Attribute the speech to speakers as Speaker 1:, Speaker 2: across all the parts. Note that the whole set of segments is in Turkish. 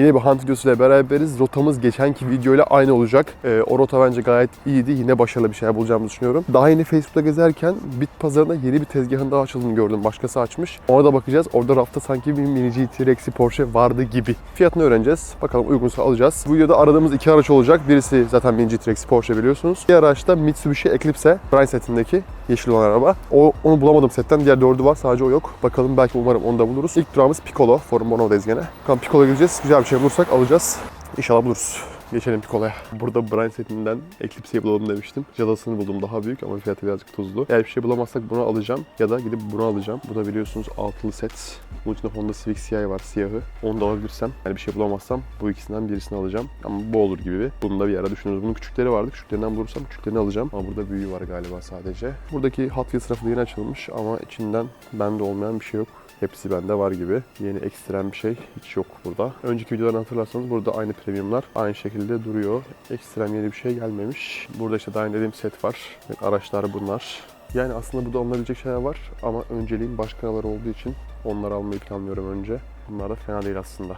Speaker 1: Yine bir hunt videosuyla beraberiz. Rotamız geçenki videoyla aynı olacak. Ee, o rota bence gayet iyiydi. Yine başarılı bir şeyler bulacağımızı düşünüyorum. Daha yeni Facebook'ta gezerken bit pazarında yeni bir tezgahın daha açıldığını gördüm. Başkası açmış. Orada bakacağız. Orada rafta sanki bir mini GT Rex'i Porsche vardı gibi. Fiyatını öğreneceğiz. Bakalım uygunsa alacağız. Bu videoda aradığımız iki araç olacak. Birisi zaten mini GT Rex'i Porsche biliyorsunuz. Bir araç da Mitsubishi Eclipse. Prime setindeki yeşil olan araba. O, onu bulamadım setten. Diğer dördü var. Sadece o yok. Bakalım belki umarım onu da buluruz. İlk durağımız Piccolo. Forum Mono'dayız gene. Bakalım Piccolo'ya gideceğiz. Güzel bir şey bulursak alacağız. İnşallah buluruz. Geçelim Piccolo'ya. Burada Brian setinden Eclipse'yi bulalım demiştim. Jadas'ını buldum daha büyük ama fiyatı birazcık tuzlu. Eğer bir şey bulamazsak bunu alacağım ya da gidip bunu alacağım. Bu da biliyorsunuz altılı set. Bunun içinde Honda Civic CI var siyahı. Onu da alabilirsem, yani bir şey bulamazsam bu ikisinden birisini alacağım. Ama bu olur gibi. Bunu da bir ara düşünürüz. Bunun küçükleri vardı. Küçüklerinden bulursam küçüklerini alacağım. Ama burada büyüğü var galiba sadece. Buradaki Hot Wheels rafı da yeni açılmış ama içinden bende olmayan bir şey yok. Hepsi bende var gibi. Yeni ekstrem bir şey hiç yok burada. Önceki videolarını hatırlarsanız burada aynı premiumlar aynı şekilde duruyor. Ekstrem yeni bir şey gelmemiş. Burada işte daha dediğim set var. Evet, araçlar bunlar. Yani aslında burada alınabilecek şeyler var ama önceliğim başka arabalar olduğu için onları almayı planlıyorum önce. Bunlar da fena değil aslında.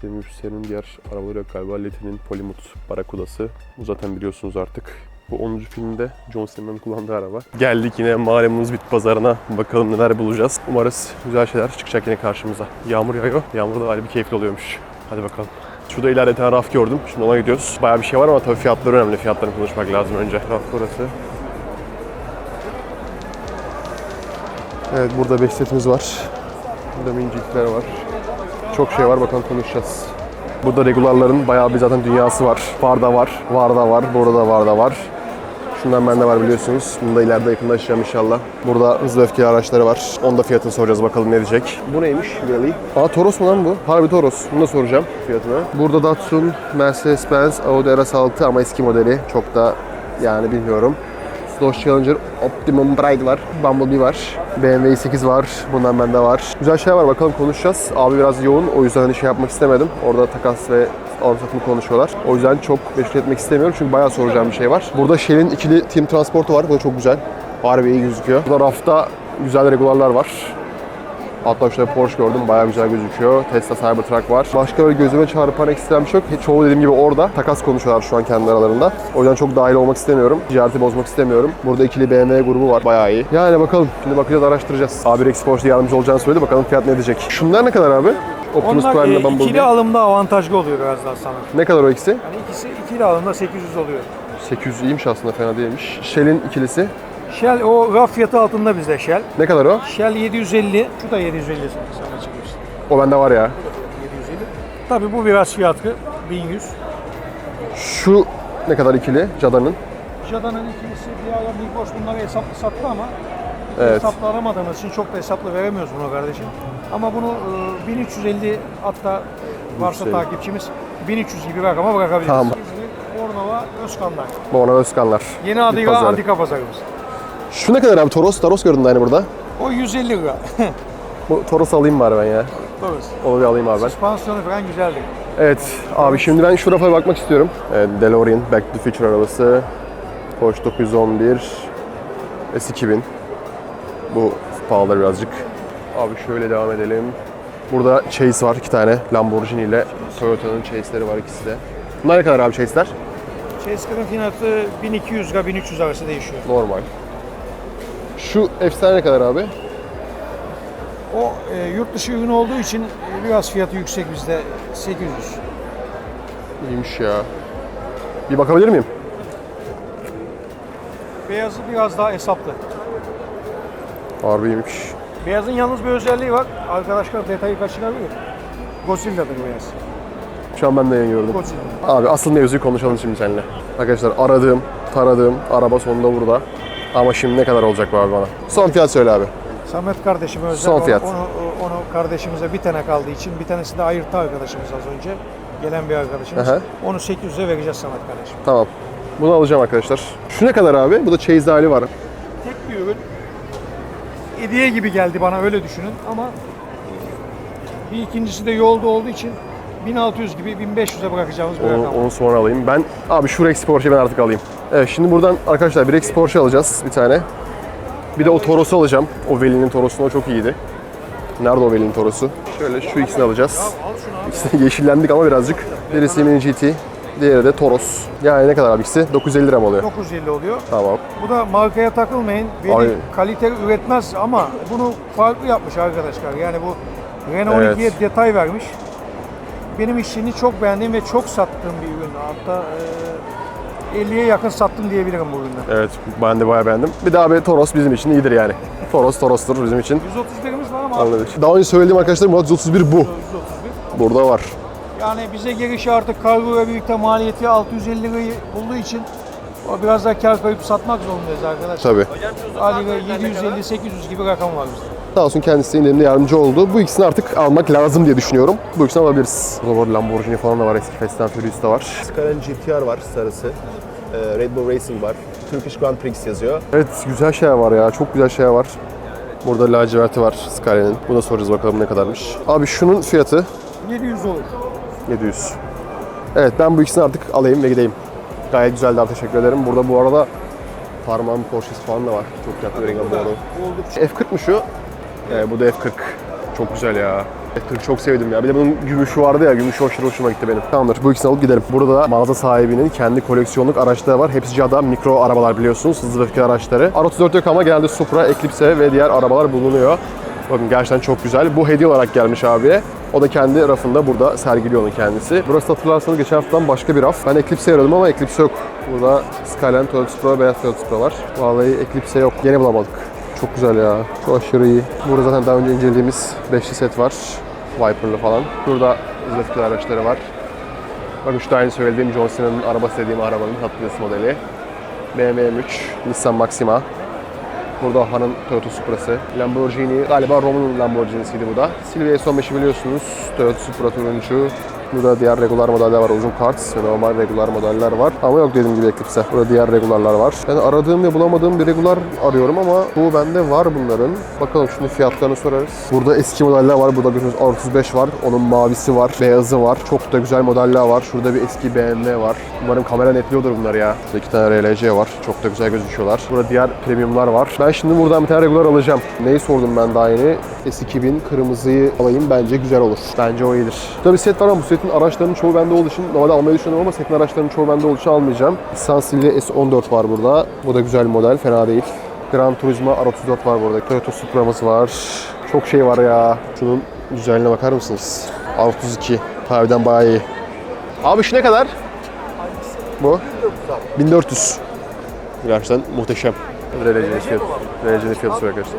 Speaker 1: Tenüsler'in diğer arabaları yok galiba. Letty'nin Polimut Barakudası. Bu zaten biliyorsunuz artık. Bu 10. filmde John Cena'nın kullandığı araba. Geldik yine malumunuz bit pazarına. Bakalım neler bulacağız. Umarız güzel şeyler çıkacak yine karşımıza. Yağmur yağıyor. Yağmur da bir keyifli oluyormuş. Hadi bakalım. Şurada ileride tane raf gördüm. Şimdi ona gidiyoruz. Bayağı bir şey var ama tabii fiyatları önemli. Fiyatlarını konuşmak lazım önce. Raf burası. Evet burada 5 setimiz var. Burada minicikler var. Çok şey var bakalım konuşacağız. Burada regularların bayağı bir zaten dünyası var. Varda var, Varda var, burada Varda var. Şundan bende var biliyorsunuz. Bunu da ileride yakında açacağım inşallah. Burada hızlı öfkeli araçları var. Onun da fiyatını soracağız bakalım ne diyecek. Bu neymiş really? Aa Toros mu lan bu? Harbi Toros. Bunu da soracağım fiyatını. Burada Datsun, Mercedes-Benz, Audi RS6 ama eski modeli. Çok da yani bilmiyorum. Dodge Challenger, Optimum Pride var, Bumblebee var, BMW 8 var, bundan bende var. Güzel şeyler var bakalım konuşacağız. Abi biraz yoğun o yüzden hani şey yapmak istemedim. Orada takas ve alım satımı konuşuyorlar. O yüzden çok meşgul etmek istemiyorum çünkü bayağı soracağım bir şey var. Burada Shell'in ikili Team Transport'u var. Bu da çok güzel. Harbi iyi gözüküyor. Burada rafta güzel regularlar var. Hatta şurada Porsche gördüm bayağı güzel gözüküyor. Tesla Cybertruck var. Başka böyle gözüme çarpan ekstrem bir şey yok. Çoğu dediğim gibi orada. Takas konuşuyorlar şu an kendi aralarında. O yüzden çok dahil olmak istemiyorum. Ticareti bozmak istemiyorum. Burada ikili BMW grubu var. Bayağı iyi. Yani bakalım. Şimdi bakacağız araştıracağız. Abi Rex Porsche'da yardımcı olacağını söyledi. Bakalım fiyat ne edecek. Şunlar ne kadar abi? Optimus
Speaker 2: Onlar
Speaker 1: Prime
Speaker 2: e,
Speaker 1: Bumblebee.
Speaker 2: ikili alımda avantajlı oluyor biraz daha sana.
Speaker 1: Ne kadar o ikisi?
Speaker 2: Yani ikisi ikili alımda 800 oluyor.
Speaker 1: 800 iyiymiş aslında fena değilmiş. Shell'in ikilisi.
Speaker 2: Shell o raf fiyatı altında bizde Shell.
Speaker 1: Ne kadar o?
Speaker 2: Shell 750, şu da 750 sana çıkmış.
Speaker 1: O bende var ya.
Speaker 2: 750. Tabii bu biraz fiyatlı 1100.
Speaker 1: Şu ne kadar ikili? Jada'nın.
Speaker 2: Jada'nın ikilisi bir ara Migros bunları hesaplı sattı ama
Speaker 1: Evet.
Speaker 2: hesaplı aramadığımız için çok da hesaplı veremiyoruz bunu kardeşim. Ama bunu e, 1350 hatta varsa
Speaker 1: 350.
Speaker 2: takipçimiz 1300 gibi rakama bırakabiliriz.
Speaker 1: Tamam.
Speaker 2: İzmir, Bornova, Özkanlar.
Speaker 1: Ona Özkanlar.
Speaker 2: Yeni adıyla. Antika Pazarımız.
Speaker 1: Şu ne kadar abi? Toros. Toros gördüm de hani burada.
Speaker 2: O 150 lira.
Speaker 1: Bu Toros alayım bari ben ya.
Speaker 2: Doğrusu.
Speaker 1: Onu bir alayım abi ben.
Speaker 2: Süspansiyonu falan güzeldi.
Speaker 1: Evet abi şimdi ben şu rafa bakmak istiyorum. Evet, DeLorean Back to the Future arabası. Porsche 911 S2000. Bu pahalı birazcık. Abi şöyle devam edelim. Burada Chase var iki tane. Lamborghini ile Toyota'nın Chase'leri var ikisi de. Bunlar ne kadar abi Chase'ler?
Speaker 2: Chasker'ın fiyatı 1200 ile 1300 arası değişiyor.
Speaker 1: Normal. Şu efsane ne kadar abi?
Speaker 2: O e, yurt dışı ürün olduğu için e, biraz fiyatı yüksek bizde 800.
Speaker 1: İyiymiş ya. Bir bakabilir miyim?
Speaker 2: Beyazı biraz daha hesaplı.
Speaker 1: Harbiymiş.
Speaker 2: Beyazın yalnız bir özelliği var. Arkadaşlar detayı kaçırabilir. Godzilla'dır beyaz.
Speaker 1: Şu an ben de yeni gördüm.
Speaker 2: Godzilla.
Speaker 1: Abi asıl mevzuyu konuşalım şimdi seninle. Arkadaşlar aradığım, taradığım araba sonunda burada. Ama şimdi ne kadar olacak bu abi bana? Son fiyat söyle abi.
Speaker 2: Samet kardeşime özel
Speaker 1: Son fiyat.
Speaker 2: Onu, onu kardeşimize bir tane kaldığı için bir tanesi de ayırttı arkadaşımız az önce. Gelen bir arkadaşımız.
Speaker 1: Aha.
Speaker 2: Onu 800'e vereceğiz Samet kardeşim.
Speaker 1: Tamam. Bunu alacağım arkadaşlar. Şu ne kadar abi? Bu da Chase hali var.
Speaker 2: Tek bir ürün. Hediye gibi geldi bana öyle düşünün ama bir ikincisi de yolda olduğu için 1600 gibi 1500'e bırakacağımız bir
Speaker 1: Onu,
Speaker 2: rakam.
Speaker 1: onu sonra alayım. Ben abi şu Rex Porsche'yi ben artık alayım. Evet şimdi buradan arkadaşlar bir Rex Porsche alacağız bir tane. Bir de o Toros'u alacağım. O Veli'nin Toros'unu o çok iyiydi. Nerede o Veli'nin Toros'u? Şöyle şu ikisini alacağız. İkisini yeşillendik ama birazcık. Birisi Mini GT, diğeri de Toros. Yani ne kadar abi ikisi? 950 lira mı oluyor?
Speaker 2: 950 oluyor.
Speaker 1: Tamam.
Speaker 2: Bu da markaya takılmayın. Veli kalite üretmez ama bunu farklı yapmış arkadaşlar. Yani bu Renault
Speaker 1: Evet.
Speaker 2: 12'ye detay vermiş. Benim işini çok beğendiğim ve çok sattığım bir ürün. Hatta e, 50'ye yakın sattım diyebilirim bu üründen.
Speaker 1: Evet ben de bayağı beğendim. Bir daha bir Toros bizim için iyidir yani. Toros Toros'tur bizim için.
Speaker 2: 131'imiz var ama
Speaker 1: Anladık. Daha önce söylediğim arkadaşlar Murat 131 bu.
Speaker 2: 131.
Speaker 1: Burada var.
Speaker 2: Yani bize gelişi artık kargo ve birlikte maliyeti 650 lirayı bulduğu için o biraz daha kar koyup satmak zorundayız arkadaşlar.
Speaker 1: Tabii.
Speaker 2: Haliyle 750-800 gibi rakam var bizde.
Speaker 1: Sağ olsun kendisi indirimde yardımcı oldu. Bu ikisini artık almak lazım diye düşünüyorum. Bu ikisini alabiliriz. Burada var Lamborghini falan da var. Eski Fast and Furious da var.
Speaker 3: Skyline GTR var sarısı. Ee, Red Bull Racing var. Turkish Grand Prix yazıyor.
Speaker 1: Evet güzel şeyler var ya. Çok güzel şeyler var. Burada laciverti var Skyline'in. Buna soracağız bakalım ne kadarmış. Abi şunun fiyatı
Speaker 2: 700 olur.
Speaker 1: 700. Evet ben bu ikisini artık alayım ve gideyim. Gayet güzeldi abi teşekkür ederim. Burada bu arada parmağın Porsche'si falan da var. Çok tatlı bir renk bu arada. F40 mı şu? Ee, bu da F40. Çok güzel ya. F40 çok sevdim ya. Bir de bunun gümüşü vardı ya. Gümüşü aşırı hoşuma gitti benim. Tamamdır. Bu ikisini alıp gidelim. Burada da mağaza sahibinin kendi koleksiyonluk araçları var. Hepsi Jada mikro arabalar biliyorsunuz. Hızlı ve araçları. R34 yok ama genelde Supra, Eclipse ve diğer arabalar bulunuyor. Bakın gerçekten çok güzel. Bu hediye olarak gelmiş abiye. O da kendi rafında burada sergiliyor onu kendisi. Burası hatırlarsanız geçen haftadan başka bir raf. Ben Eclipse aradım ama Eclipse yok. Burada Skyline, Toyota Supra, beyaz Toyota Supra var. Vallahi Eclipse yok. Yine bulamadık. Çok güzel ya. Çok aşırı iyi. Burada zaten daha önce incelediğimiz beşli set var. Viper'lı falan. Burada hızlı araçları var. Bakın şu da aynı söylediğim John Cena'nın arabası dediğim arabanın Hot modeli. BMW M3, Nissan Maxima. Burada Han'ın Toyota Supra'sı. Lamborghini, galiba Roma'nın Lamborghini'siydi bu da. Silvia S15'i biliyorsunuz. Toyota Supra turuncu. Burada diğer regular modeller var. Uzun kart normal regular modeller var. Ama yok dediğim gibi Eclipse. Burada diğer regularlar var. Ben aradığım ve bulamadığım bir regular arıyorum ama bu bende var bunların. Bakalım şimdi fiyatlarını sorarız. Burada eski modeller var. Burada gördüğünüz R35 var. Onun mavisi var. Beyazı var. Çok da güzel modeller var. Şurada bir eski BMW var. Umarım kamera netliyordur bunları ya. Burada iki tane RLC var. Çok da güzel gözüküyorlar. Burada diğer premiumlar var. Ben şimdi buradan bir tane regular alacağım. Neyi sordum ben daha yeni? S2000 kırmızıyı alayım. Bence güzel olur. Bence o iyidir. Burada bir set var ama bu setin araçlarının çoğu bende olduğu için normalde almayı düşünüyorum ama setin araçlarının çoğu bende olduğu için almayacağım. Nissan Silvia S14 var burada. Bu da güzel bir model. Fena değil. Gran Turismo R34 var burada. Toyota Supra'mız var. Çok şey var ya. Şunun güzelliğine bakar mısınız? R32. Harbiden bayağı iyi. Abi şu ne kadar? Bu? 1400. Gerçekten muhteşem. RLC'nin fiyatı. RLC'nin fiyatı arkadaşlar.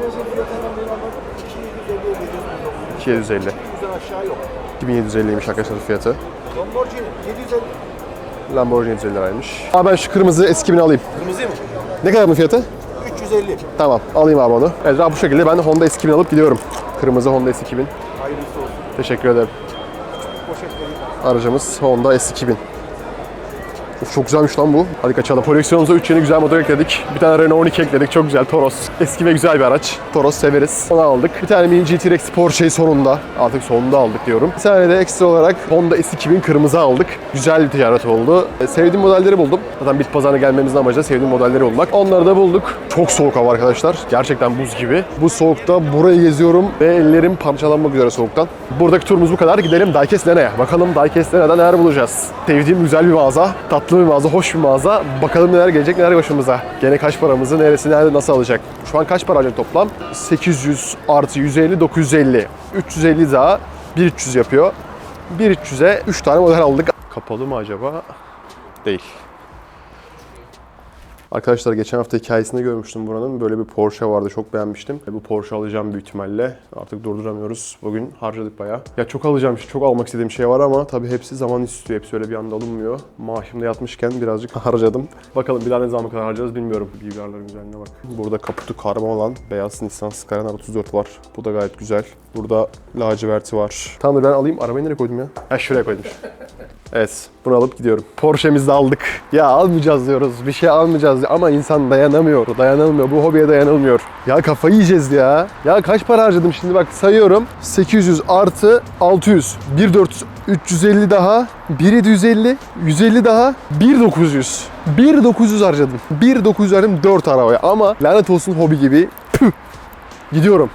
Speaker 1: 250. 2750'ymiş arkadaşlar fiyatı.
Speaker 3: Lamborghini 750.
Speaker 1: Lamborghini 750 liraymış. Abi ben şu kırmızı S2000'i alayım.
Speaker 3: Kırmızı mı?
Speaker 1: Ne kadar bu fiyatı?
Speaker 3: 350.
Speaker 1: Tamam alayım abi onu. Evet abi bu şekilde ben de Honda S2000 alıp gidiyorum. Kırmızı Honda S2000.
Speaker 3: Hayırlısı olsun.
Speaker 1: Teşekkür ederim. Aracımız Honda S2000. Of, çok güzelmiş lan bu. Hadi kaçalım. Koleksiyonumuza 3 yeni güzel model ekledik. Bir tane Renault 12 ekledik. Çok güzel. Toros. Eski ve güzel bir araç. Toros severiz. Onu aldık. Bir tane Mini GT-Rex Porsche'yi sonunda. Artık sonunda aldık diyorum. Bir tane de ekstra olarak Honda S2000 kırmızı aldık. Güzel bir ticaret oldu. E, sevdiğim modelleri buldum. Zaten bit pazarına gelmemizin amacı da sevdiğim modelleri bulmak. Onları da bulduk. Çok soğuk hava arkadaşlar. Gerçekten buz gibi. Bu soğukta burayı geziyorum ve ellerim parçalanmak üzere soğuktan. Buradaki turumuz bu kadar. Gidelim Diecast Lena'ya. Bakalım Diecast Lena'da neler bulacağız. Sevdiğim güzel bir mağaza, tatlı bir mağaza, hoş bir mağaza. Bakalım neler gelecek, neler başımıza. Gene kaç paramızı, neresi, nerede, nasıl alacak. Şu an kaç para alacak toplam? 800 artı 150, 950. 350 daha 1300 yapıyor. 1300'e 3 tane model aldık. Kapalı mı acaba? Değil. Arkadaşlar geçen hafta hikayesinde görmüştüm buranın. Böyle bir Porsche vardı. Çok beğenmiştim. Bu Porsche alacağım büyük ihtimalle. Artık durduramıyoruz. Bugün harcadık bayağı. Ya çok alacağım, çok almak istediğim şey var ama tabii hepsi zaman istiyor. Hepsi öyle bir anda alınmıyor. Maaşımda yatmışken birazcık harcadım. Bakalım bir daha ne zaman kadar harcarız bilmiyorum. Bilgilerlerin güzelliğine bak. Burada kaputu karma olan beyaz Nissan Skyline 34 var. Bu da gayet güzel. Burada laciverti var. Tamam ben alayım. Arabayı nereye koydum ya? Ha şuraya koydum. Evet, bunu alıp gidiyorum. Porsche'mizi aldık. Ya almayacağız diyoruz, bir şey almayacağız diyor. ama insan dayanamıyor, dayanamıyor. Bu hobiye dayanılmıyor. Ya kafayı yiyeceğiz ya. Ya kaç para harcadım şimdi bak sayıyorum. 800 artı 600, 1400, 350 daha, 1750, 150 daha, 1900. 1900 harcadım. 1900 harcadım 4 arabaya ama lanet olsun hobi gibi. Püh. Gidiyorum.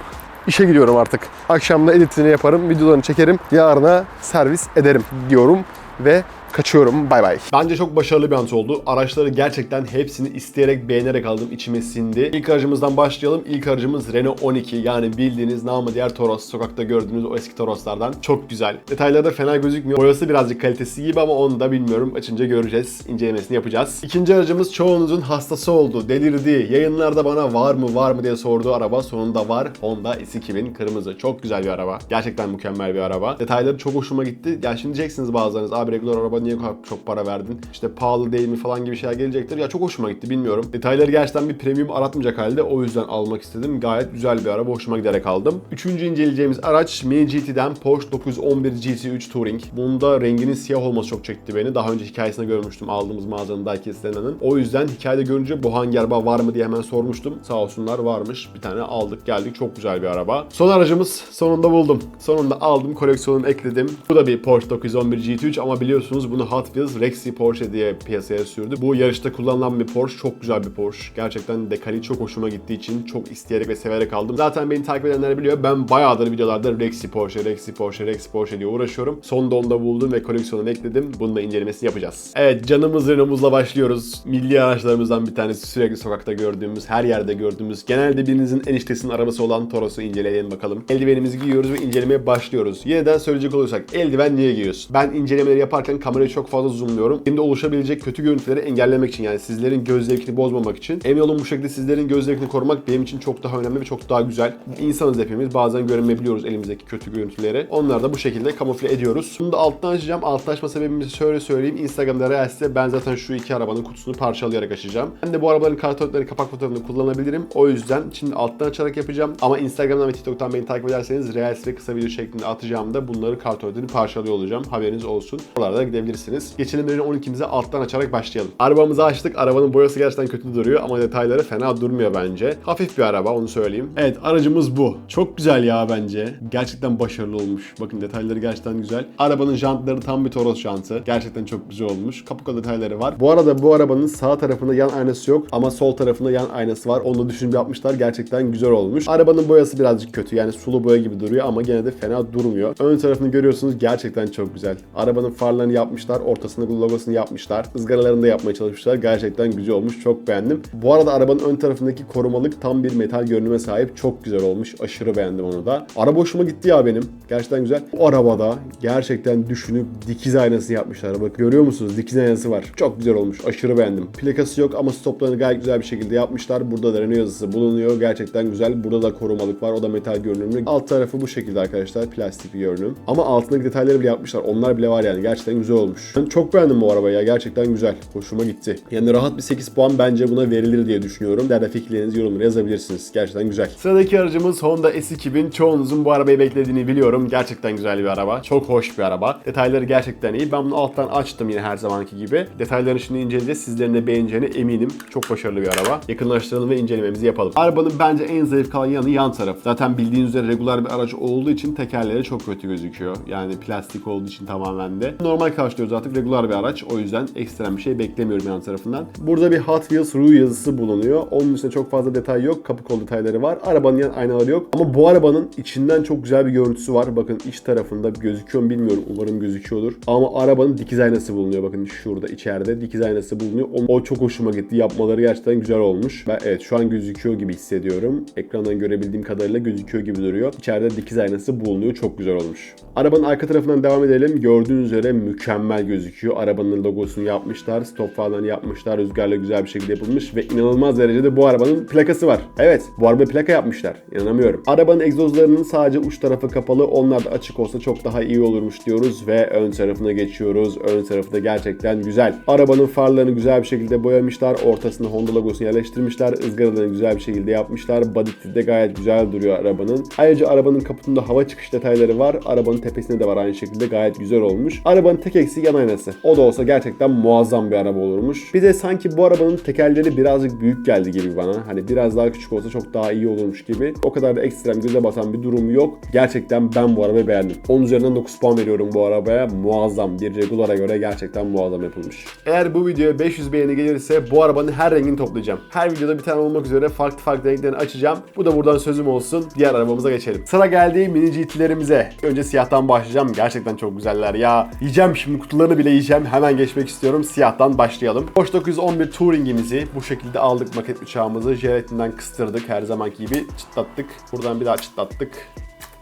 Speaker 4: işe gidiyorum artık. Akşamda editini yaparım, videolarını çekerim. Yarına servis ederim diyorum ve kaçıyorum. Bay bay. Bence çok başarılı bir antrenman oldu. Araçları gerçekten hepsini isteyerek, beğenerek aldım. İçime sindi. İlk aracımızdan başlayalım. İlk aracımız Renault 12. Yani bildiğiniz namı diğer Toros. Sokakta gördüğünüz o eski Toroslardan. Çok güzel. Detayları da fena gözükmüyor. Boyası birazcık kalitesi gibi ama onu da bilmiyorum. Açınca göreceğiz. İncelemesini yapacağız. İkinci aracımız çoğunuzun hastası oldu. Delirdi. Yayınlarda bana var mı var mı diye sorduğu araba sonunda var. Honda S2000 kırmızı. Çok güzel bir araba. Gerçekten mükemmel bir araba. Detayları çok hoşuma gitti. Ya şimdi diyeceksiniz bazılarınız abi regular araba niye çok para verdin? İşte pahalı değil mi falan gibi şeyler gelecektir. Ya çok hoşuma gitti bilmiyorum. Detayları gerçekten bir premium aratmayacak halde o yüzden almak istedim. Gayet güzel bir araba. Hoşuma giderek aldım. Üçüncü inceleyeceğimiz araç Mini GT'den Porsche 911 GT3 Touring. Bunda renginin siyah olması çok çekti beni. Daha önce hikayesini görmüştüm aldığımız mağazanın Daikes'lerinden. O yüzden hikayede görünce bu hangi araba var mı diye hemen sormuştum. Sağ olsunlar varmış. Bir tane aldık geldik. Çok güzel bir araba. Son aracımız sonunda buldum. Sonunda aldım. Koleksiyonunu ekledim. Bu da bir Porsche 911 GT3 ama biliyorsunuz bunu Hot Wheels Rexy Porsche diye piyasaya sürdü. Bu yarışta kullanılan bir Porsche. Çok güzel bir Porsche. Gerçekten dekali çok hoşuma gittiği için çok isteyerek ve severek aldım. Zaten beni takip edenler biliyor. Ben bayağıdır videolarda Rexy Porsche, Rexy Porsche, Rexy Porsche diye uğraşıyorum. Sonunda onu buldum ve koleksiyonunu ekledim. Bunun da incelemesini yapacağız. Evet canımız Renault'umuzla başlıyoruz. Milli araçlarımızdan bir tanesi sürekli sokakta gördüğümüz, her yerde gördüğümüz, genelde birinizin eniştesinin arabası olan Toros'u inceleyelim bakalım. Eldivenimizi giyiyoruz ve incelemeye başlıyoruz. Yeniden söyleyecek olursak eldiven niye giyiyorsun? Ben incelemeleri yaparken kamerayı çok fazla zoomluyorum. Şimdi oluşabilecek kötü görüntüleri engellemek için yani sizlerin göz zevkini bozmamak için. Emin olun bu şekilde sizlerin göz zevkini korumak benim için çok daha önemli ve çok daha güzel. İnsanız hepimiz bazen göremeyebiliyoruz elimizdeki kötü görüntüleri. Onları da bu şekilde kamufle ediyoruz. Bunu da alttan açacağım. Alttan açma sebebimizi şöyle söyleyeyim. Instagram'da Reels'te ben zaten şu iki arabanın kutusunu parçalayarak açacağım. Ben de bu arabaların kartonları kapak fotoğrafını kullanabilirim. O yüzden şimdi alttan açarak yapacağım. Ama Instagram'dan ve TikTok'tan beni takip ederseniz Reels ve kısa video şeklinde atacağımda bunları kartonları parçalıyor olacağım. Haberiniz olsun. Oralarda gidebilirsiniz. Geçelim Renault 12'mize alttan açarak başlayalım. Arabamızı açtık. Arabanın boyası gerçekten kötü duruyor ama detayları fena durmuyor bence. Hafif bir araba onu söyleyeyim. Evet aracımız bu. Çok güzel ya bence. Gerçekten başarılı olmuş. Bakın detayları gerçekten güzel. Arabanın jantları tam bir Toros jantı. Gerçekten çok güzel olmuş. Kapuka detayları var. Bu arada bu arabanın sağ tarafında yan aynası yok ama sol tarafında yan aynası var. Onu da düşünüp yapmışlar. Gerçekten güzel olmuş. Arabanın boyası birazcık kötü. Yani sulu boya gibi duruyor ama gene de fena durmuyor. Ön tarafını görüyorsunuz. Gerçekten çok güzel. Arabanın farlarını yapmışlar. Ortasında logosunu yapmışlar. Izgaralarını da yapmaya çalışmışlar. Gerçekten güzel olmuş. Çok beğendim. Bu arada arabanın ön tarafındaki korumalık tam bir metal görünüme sahip. Çok güzel olmuş. Aşırı beğendim onu da. Araba hoşuma gitti ya benim. Gerçekten güzel. Bu arabada gerçekten düşünüp dikiz aynası yapmışlar. Bak görüyor musunuz? Dikiz aynası var. Çok güzel olmuş. Aşırı beğendim. Plakası yok ama stoplarını gayet güzel bir şekilde yapmışlar. Burada da Renault yazısı bulunuyor. Gerçekten güzel. Burada da korumalık var. O da metal görünümlü. Alt tarafı bu şekilde arkadaşlar. Plastik bir görünüm. Ama altındaki detayları bile yapmışlar. Onlar bile var yani. Gerçekten güzel olmuş. Ben çok beğendim bu arabayı ya. Gerçekten güzel. Hoşuma gitti. Yani rahat bir 8 puan bence buna verilir diye düşünüyorum. Değerli fikirlerinizi yorumlara yazabilirsiniz. Gerçekten güzel. Sıradaki aracımız Honda S2000. Çoğunuzun bu arabayı beklediğini biliyorum. Gerçekten güzel bir araba. Çok hoş bir araba. Detayları gerçekten iyi. Ben bunu alttan açtım yine her zamanki gibi. Detaylarını şimdi inceleyeceğiz. Sizlerin de beğeneceğine eminim. Çok başarılı bir araba. Yakınlaştıralım ve incelememizi yapalım. Arabanın bence en zayıf kalan yanı yan taraf. Zaten bildiğiniz üzere regular bir araç olduğu için tekerleri çok kötü gözüküyor. Yani plastik olduğu için tamamen de. Normal karşılıyoruz artık regular bir araç. O yüzden ekstrem bir şey beklemiyorum yan tarafından. Burada bir Hot Wheels Rue yazısı bulunuyor. Onun üstünde çok fazla detay yok. Kapı kol detayları var. Arabanın yan aynaları yok. Ama bu arabanın içinden çok güzel bir görüntüsü var. Bakın iç tarafında gözüküyor mu bilmiyorum. Umarım gözüküyordur. Ama arabanın dikiz aynası bulunuyor. Bakın şurada içeride dikiz aynası bulunuyor. O, o çok hoşuma gitti. Yapmaları gerçekten güzel olmuş. Ben evet şu an gözüküyor gibi hissediyorum. Ekrandan görebildiğim kadarıyla gözüküyor gibi duruyor. İçeride dikiz aynası bulunuyor. Çok güzel olmuş. Arabanın arka tarafından devam edelim. Gördüğünüz üzere mükemmel gözüküyor. Arabanın logosunu yapmışlar. Stop falan yapmışlar. Rüzgarla güzel bir şekilde yapılmış ve inanılmaz derecede bu arabanın plakası var. Evet bu araba plaka yapmışlar. İnanamıyorum. Arabanın egzozlarının sadece uç tarafı kapalı. Onlar da açık olsa çok daha iyi olurmuş diyoruz ve ön tarafına geçiyoruz. Ön tarafı da gerçekten güzel. Arabanın farlarını güzel bir şekilde boyamışlar. Ortasına Honda logosunu yerleştirmişler. Izgaralarını güzel bir şekilde yapmışlar. Body de gayet güzel duruyor arabanın. Ayrıca arabanın kaputunda hava çıkış detayları var. Arabanın tepesinde de var aynı şekilde gayet güzel olmuş. Arabanın tek eksiği eksi yan aynası. O da olsa gerçekten muazzam bir araba olurmuş. Bir de sanki bu arabanın tekerleri birazcık büyük geldi gibi bana. Hani biraz daha küçük olsa çok daha iyi olurmuş gibi. O kadar da ekstrem göze batan bir durum yok. Gerçekten ben bu arabayı beğendim. 10 üzerinden 9 puan veriyorum bu arabaya. Muazzam. Bir regulara göre gerçekten muazzam yapılmış. Eğer bu videoya 500 beğeni gelirse bu arabanın her rengini toplayacağım. Her videoda bir tane olmak üzere farklı farklı renklerini açacağım. Bu da buradan sözüm olsun. Diğer arabamıza geçelim. Sıra geldi mini GT'lerimize. Önce siyahtan başlayacağım. Gerçekten çok güzeller ya. Yiyeceğim şimdi kutularını bile yiyeceğim. Hemen geçmek istiyorum. Siyahtan başlayalım. Porsche 911 Touring'imizi bu şekilde aldık maket uçağımızı. Jelatinden kıstırdık her zamanki gibi. Çıtlattık. Buradan bir daha çıtlattık.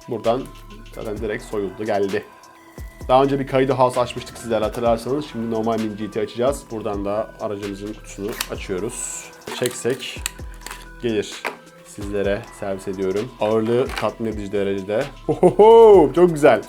Speaker 4: Buradan zaten direkt soyuldu geldi. Daha önce bir kaydı house açmıştık sizler hatırlarsanız. Şimdi normal mini GT açacağız. Buradan da aracımızın kutusunu açıyoruz. Çeksek gelir. Sizlere servis ediyorum. Ağırlığı tatmin edici derecede. Ohoho, çok güzel.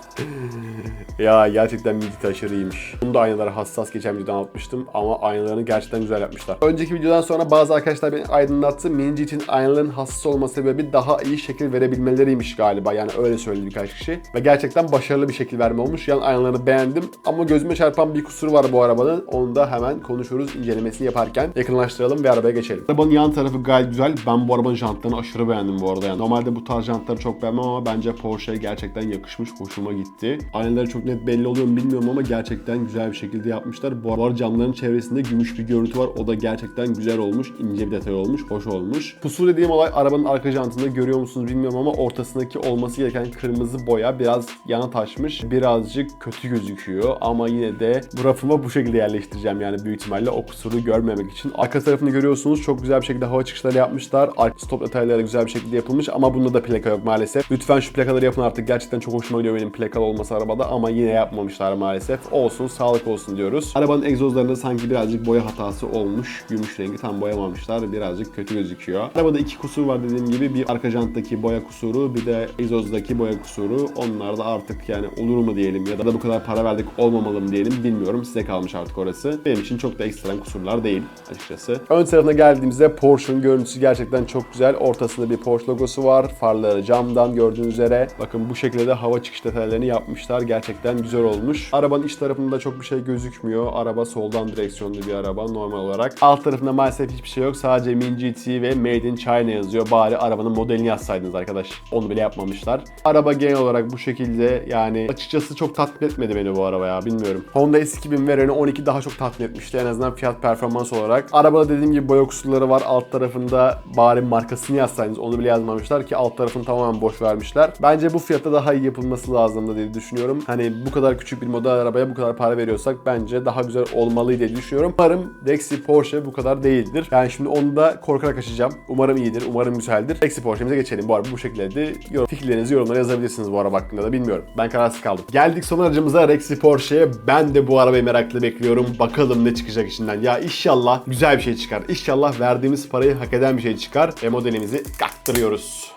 Speaker 4: ya gerçekten mini GT aşırı iyiymiş. Bunu da aynalara hassas geçen videodan anlatmıştım ama aynalarını gerçekten güzel yapmışlar. Önceki videodan sonra bazı arkadaşlar beni aydınlattı. Mini GT'nin aynaların hassas olma sebebi daha iyi şekil verebilmeleriymiş galiba. Yani öyle söyledi birkaç kişi. Ve gerçekten başarılı bir şekil verme olmuş. Yani aynalarını beğendim. Ama gözüme çarpan bir kusuru var bu arabanın. Onu da hemen konuşuruz incelemesini yaparken. Yakınlaştıralım ve arabaya geçelim. Arabanın yan tarafı gayet güzel. Ben bu arabanın jantlarını aşırı beğendim bu arada. Yani normalde bu tarz jantları çok beğenmem ama bence Porsche'ye gerçekten yakışmış. Hoşuma gitti. Aynaları çok net belli oluyor mu bilmiyorum ama gerçekten güzel bir şekilde yapmışlar. Bu arada camların çevresinde gümüş bir görüntü var. O da gerçekten güzel olmuş. ince bir detay olmuş. Hoş olmuş. Pusu dediğim olay arabanın arka jantında görüyor musunuz bilmiyorum ama ortasındaki olması gereken kırmızı boya biraz yana taşmış. Birazcık kötü gözüküyor ama yine de bu rafıma bu şekilde yerleştireceğim yani büyük ihtimalle o kusuru görmemek için. Arka tarafını görüyorsunuz. Çok güzel bir şekilde hava çıkışları yapmışlar. Arka stop detayları güzel bir şekilde yapılmış ama bunda da plaka yok maalesef. Lütfen şu plakaları yapın artık. Gerçekten çok hoşuma gidiyor benim plakalı olması arabada ama yine yapmamışlar maalesef. Olsun, sağlık olsun diyoruz. Arabanın egzozlarında sanki birazcık boya hatası olmuş. Gümüş rengi tam boyamamışlar. Birazcık kötü gözüküyor. Arabada iki kusur var dediğim gibi. Bir arka janttaki boya kusuru, bir de egzozdaki boya kusuru. Onlar da artık yani olur mu diyelim ya da bu kadar para verdik olmamalı mı diyelim bilmiyorum. Size kalmış artık orası. Benim için çok da ekstrem kusurlar değil açıkçası. Ön tarafına geldiğimizde Porsche'un görüntüsü gerçekten çok güzel. Ortasında bir Porsche logosu var. Farları camdan gördüğünüz üzere. Bakın bu şekilde de hava çıkış detaylarını yapmışlar. Gerçekten güzel olmuş. Arabanın iç tarafında çok bir şey gözükmüyor. Araba soldan direksiyonlu bir araba normal olarak. Alt tarafında maalesef hiçbir şey yok. Sadece Min GT ve Made in China yazıyor. Bari arabanın modelini yazsaydınız arkadaş. Onu bile yapmamışlar. Araba genel olarak bu şekilde yani açıkçası çok tatmin etmedi beni bu araba ya bilmiyorum. Honda S2000 ve Renault 12 daha çok tatmin etmişti en azından fiyat performans olarak. Arabada dediğim gibi boya kusurları var. Alt tarafında bari markasını yazsaydınız onu bile yazmamışlar ki alt tarafını tamamen boş vermişler. Bence bu fiyata daha iyi yapılması lazımdı diye düşünüyorum. Hani bu kadar küçük bir model arabaya bu kadar para veriyorsak bence daha güzel olmalı diye düşünüyorum. Umarım Rexy Porsche bu kadar değildir. Yani şimdi onu da korkarak açacağım. Umarım iyidir, umarım güzeldir. Rexy Porsche'mize geçelim. Bu araba bu şekilde de yorum, fikirlerinizi yorumlara yazabilirsiniz bu araba hakkında da bilmiyorum. Ben kararsız kaldım. Geldik son aracımıza Rexy Porsche'ye. Ben de bu arabayı merakla bekliyorum. Bakalım ne çıkacak içinden. Ya inşallah güzel bir şey çıkar. İnşallah verdiğimiz parayı hak eden bir şey çıkar. Ve modelimizi kaktırıyoruz.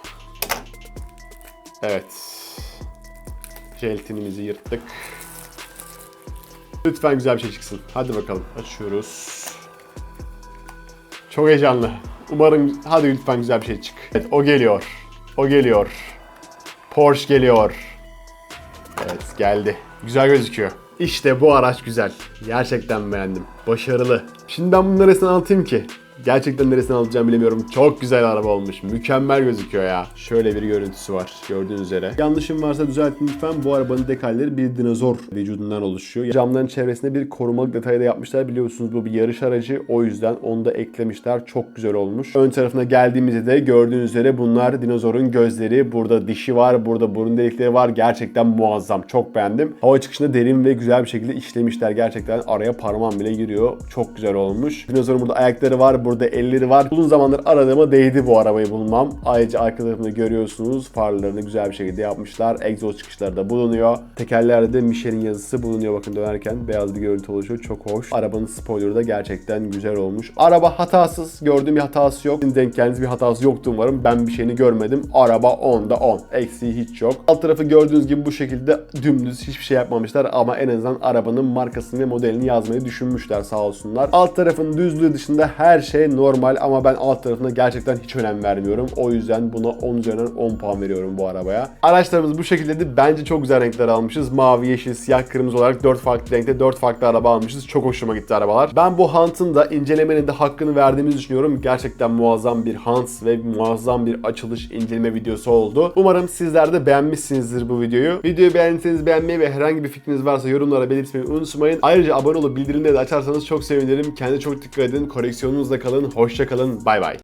Speaker 4: Evet. Jelatinimizi yırttık. Lütfen güzel bir şey çıksın. Hadi bakalım. Açıyoruz. Çok heyecanlı. Umarım hadi lütfen güzel bir şey çık. Evet o geliyor. O geliyor. Porsche geliyor. Evet geldi. Güzel gözüküyor. İşte bu araç güzel. Gerçekten beğendim. Başarılı. Şimdi ben bunu neresinden anlatayım ki? Gerçekten neresinden alacağım bilemiyorum. Çok güzel araba olmuş. Mükemmel gözüküyor ya. Şöyle bir görüntüsü var gördüğünüz üzere. Yanlışım varsa düzeltin lütfen. Bu arabanın dekalleri bir dinozor vücudundan oluşuyor. Camların çevresinde bir korumalık detayı da yapmışlar. Biliyorsunuz bu bir yarış aracı. O yüzden onu da eklemişler. Çok güzel olmuş. Ön tarafına geldiğimizde de gördüğünüz üzere bunlar dinozorun gözleri. Burada dişi var. Burada burun delikleri var. Gerçekten muazzam. Çok beğendim. Hava çıkışında derin ve güzel bir şekilde işlemişler. Gerçekten araya parmağım bile giriyor. Çok güzel olmuş. Dinozorun burada ayakları var. Burada elleri var. Uzun zamandır aradığıma değdi bu arabayı bulmam. Ayrıca arka tarafında görüyorsunuz. Farlarını güzel bir şekilde yapmışlar. Egzoz çıkışları da bulunuyor. Tekerlerde de Michelin yazısı bulunuyor bakın dönerken. Beyaz bir görüntü oluşuyor. Çok hoş. Arabanın spoilerı da gerçekten güzel olmuş. Araba hatasız. Gördüğüm bir hatası yok. Sizin denk geldiğiniz bir hatası yoktu umarım. Ben bir şeyini görmedim. Araba 10'da 10. Eksiği hiç yok. Alt tarafı gördüğünüz gibi bu şekilde dümdüz hiçbir şey yapmamışlar ama en azından arabanın markasını ve modelini yazmayı düşünmüşler sağ olsunlar. Alt tarafın düzlüğü dışında her şey şey normal ama ben alt tarafına gerçekten hiç önem vermiyorum. O yüzden buna 10 üzerinden 10 puan veriyorum bu arabaya. Araçlarımız bu şekildeydi. Bence çok güzel renkler almışız. Mavi, yeşil, siyah, kırmızı olarak 4 farklı renkte 4 farklı araba almışız. Çok hoşuma gitti arabalar. Ben bu Hunt'ın da incelemenin de hakkını verdiğimizi düşünüyorum. Gerçekten muazzam bir Hunt ve muazzam bir açılış inceleme videosu oldu. Umarım sizler de beğenmişsinizdir bu videoyu. Videoyu beğendiyseniz beğenmeyi ve herhangi bir fikriniz varsa yorumlara belirtmeyi unutmayın. Ayrıca abone olup bildirimleri de açarsanız çok sevinirim. Kendinize çok dikkat edin. Koleksiyonunuzla kalın. Hoşça kalın. Bay bay.